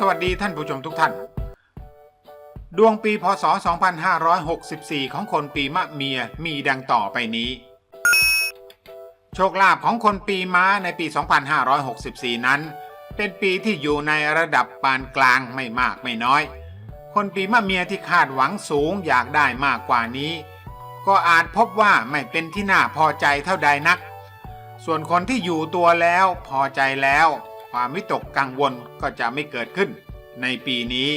สวัสดีท่านผู้ชมทุกท่าน ดวงปีพศ 2564 ของคนปีมะเมียมีดังต่อไปนี้ โชคลาภของคนปีม้าในปี 2564 นั้น เป็นปีที่อยู่ในระดับปานกลางไม่มากไม่น้อย คนปีมะเมียที่คาดหวังสูงอยากได้มากกว่านี้ ก็อาจพบว่าไม่เป็นที่น่าพอใจเท่าใดนัก ส่วนคนที่อยู่ตัวแล้วพอใจแล้ว ความวิตกกังวลก็จะไม่เกิดขึ้น ในปีนี้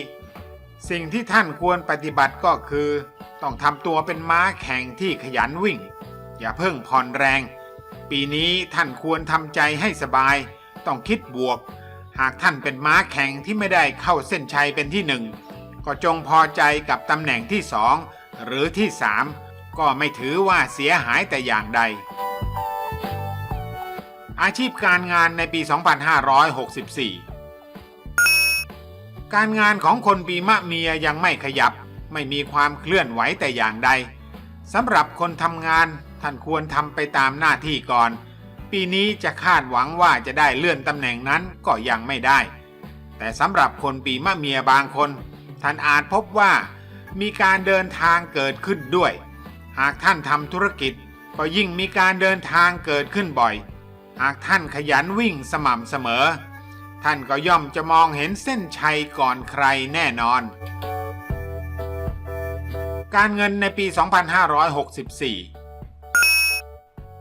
สิ่งที่ท่านควรปฏิบัติก็คือ ต้องทำตัวเป็นม้าแข่งที่ขยันวิ่ง อย่าเพิ่งผ่อนแรง ปีนี้ท่านควรทำใจให้สบาย ต้องคิดบวก หากท่านเป็นม้าแข่งที่ไม่ได้เข้าเส้นชัยเป็นที่หนึ่งก็จงพอใจกับตำแหน่งที่สองหรือที่สามก็ไม่ถือว่าเสียหายแต่อย่างใด อาชีพการงานในปี 2564 การงานของคนปีมะเมียยังไม่ขยับ ไม่มีความเคลื่อนไหวแต่อย่างใดสำหรับคนทำงานท่านควรทำไปตามหน้าที่ก่อน ปีนี้จะคาดหวังว่าจะได้เลื่อนตำแหน่งนั้นก็ยังไม่ได้ แต่สำหรับคนปีมะเมียบางคน ท่านอาจพบว่ามีการเดินทางเกิดขึ้นด้วย หากท่านทำธุรกิจก็ยิ่งมีการเดินทางเกิดขึ้นบ่อย หากท่านขยันวิ่งสม่ำเสมอ ท่านก็ย่อมจะมองเห็นเส้นชัยก่อนใครแน่นอน การเงินในปี 2564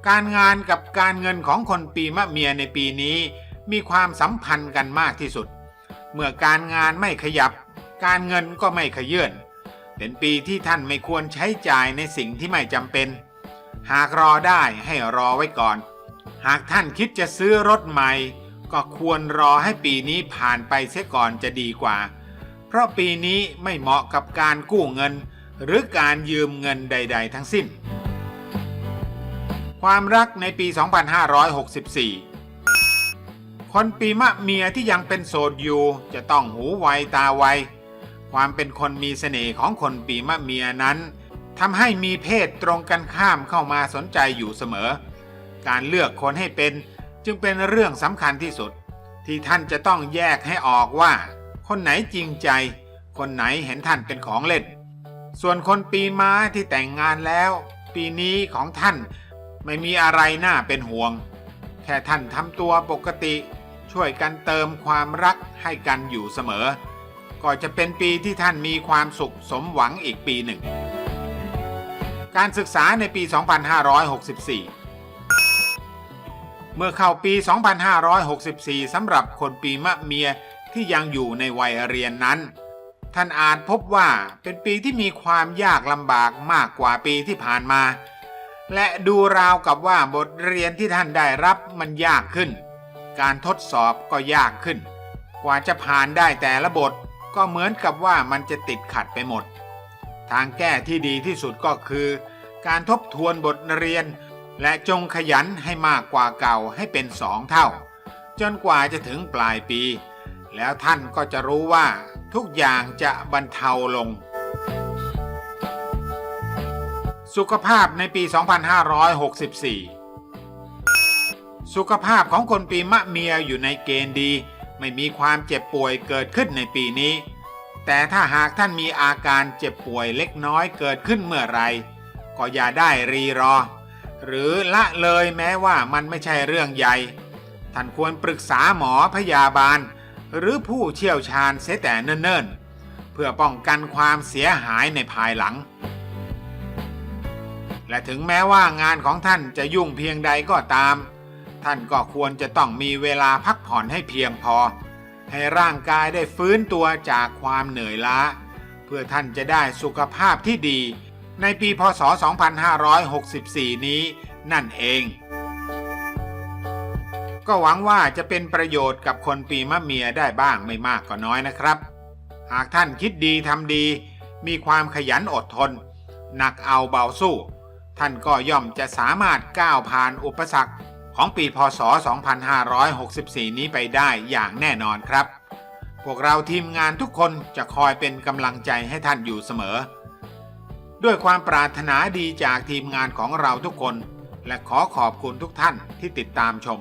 การงานกับการเงินของคนปีมะเมียในปีนี้ มีความสัมพันธ์กันมากที่สุด เมื่อการงานไม่ขยับ การเงินก็ไม่ขยื่นเป็นปีที่ท่านไม่ควรใช้จ่ายในสิ่งที่ไม่จำเป็น หากรอได้ให้รอไว้ก่อน หากท่านคิดจะซื้อรถใหม่ ก็ควรรอให้ปีนี้ผ่านไปเสียก่อนจะดีกว่า เพราะปีนี้ไม่เหมาะกับการกู้เงิน หรือการยืมเงินใด ๆ ทั้งสิ้น ความรักในปี 2564 คนปีมะเมียที่ยังเป็นโสดอยู่จะต้องหูไวตาไว ความเป็นคนมีเสน่ห์ของคนปีมะเมียนั้นทำให้มีเพศตรงกันข้ามเข้ามาสนใจอยู่เสมอ การเลือกคนให้เป็นจึงเป็นเรื่องสำคัญที่สุด ที่ท่านจะต้องแยกให้ออกว่า คนไหนจริงใจ คนไหนเห็นท่านเป็นของเล่น ส่วนคนปีม้าที่แต่งงานแล้ว ปีนี้ของท่านไม่มีอะไรน่าเป็นห่วง แค่ท่านทำตัวปกติ ช่วยกันเติมความรักให้กันอยู่เสมอ ก็จะเป็นปีที่ท่านมีความสุขสมหวังอีกปีหนึ่ง การศึกษาในปี 2564 เมื่อเข้าปี 2564 สำหรับคนปีมะเมียที่ยังอยู่ในวัยเรียนนั้น ท่านอาจพบว่าเป็นปีที่มีความยากลำบากมากกว่าปีที่ผ่านมา และดูราวกับว่าบทเรียนที่ท่านได้รับมันยากขึ้น การทดสอบก็ยากขึ้น กว่าจะผ่านได้แต่ละบทก็เหมือนกับว่ามันจะติดขัดไปหมด ทางแก้ที่ดีที่สุดก็คือ การทบทวนบทเรียน และจงขยันให้มากกว่าเก่าให้เป็นสองเท่า จนกว่าจะถึงปลายปี แล้วท่านก็จะรู้ว่าทุกอย่างจะบรรเทาลง สุขภาพในปี 2564 สุขภาพของคนปีมะเมียอยู่ในเกณฑ์ดี ไม่มีความเจ็บป่วยเกิดขึ้นในปีนี้ แต่ถ้าหากท่านมีอาการเจ็บป่วยเล็กน้อยเกิดขึ้นเมื่อไร ก็อย่าได้รีรอ หรือละเลยแม้ว่ามันไม่ใช่เรื่องใหญ่ ท่านควรปรึกษาหมอพยาบาล หรือผู้เชี่ยวชาญเสียแต่เนิ่นๆ เพื่อป้องกันความเสียหายในภายหลัง และถึงแม้ว่างานของท่านจะยุ่งเพียงใดก็ตาม ท่านก็ควรจะต้องมีเวลาพักผ่อนให้เพียงพอ ให้ร่างกายได้ฟื้นตัวจากความเหนื่อยล้า เพื่อท่านจะได้สุขภาพที่ดี ในปีพศ 2564 นี้นั่นเอง ก็หวังว่าจะเป็นประโยชน์กับคนปีมะเมียได้บ้างไม่มากก็น้อยนะครับ หากท่านคิดดีทำดี มีความขยันอดทน หนักเอาเบาสู้ ท่านก็ย่อมจะสามารถก้าวผ่านอุปสรรคของปีพศ 2564 นี้ไปได้อย่างแน่นอนครับ พวกเราทีมงานทุกคนจะคอยเป็นกำลังใจให้ท่านอยู่เสมอ ด้วยความปรารถนาดีจากทีมงานของเราทุกคน และขอขอบคุณทุกท่านที่ติดตามชม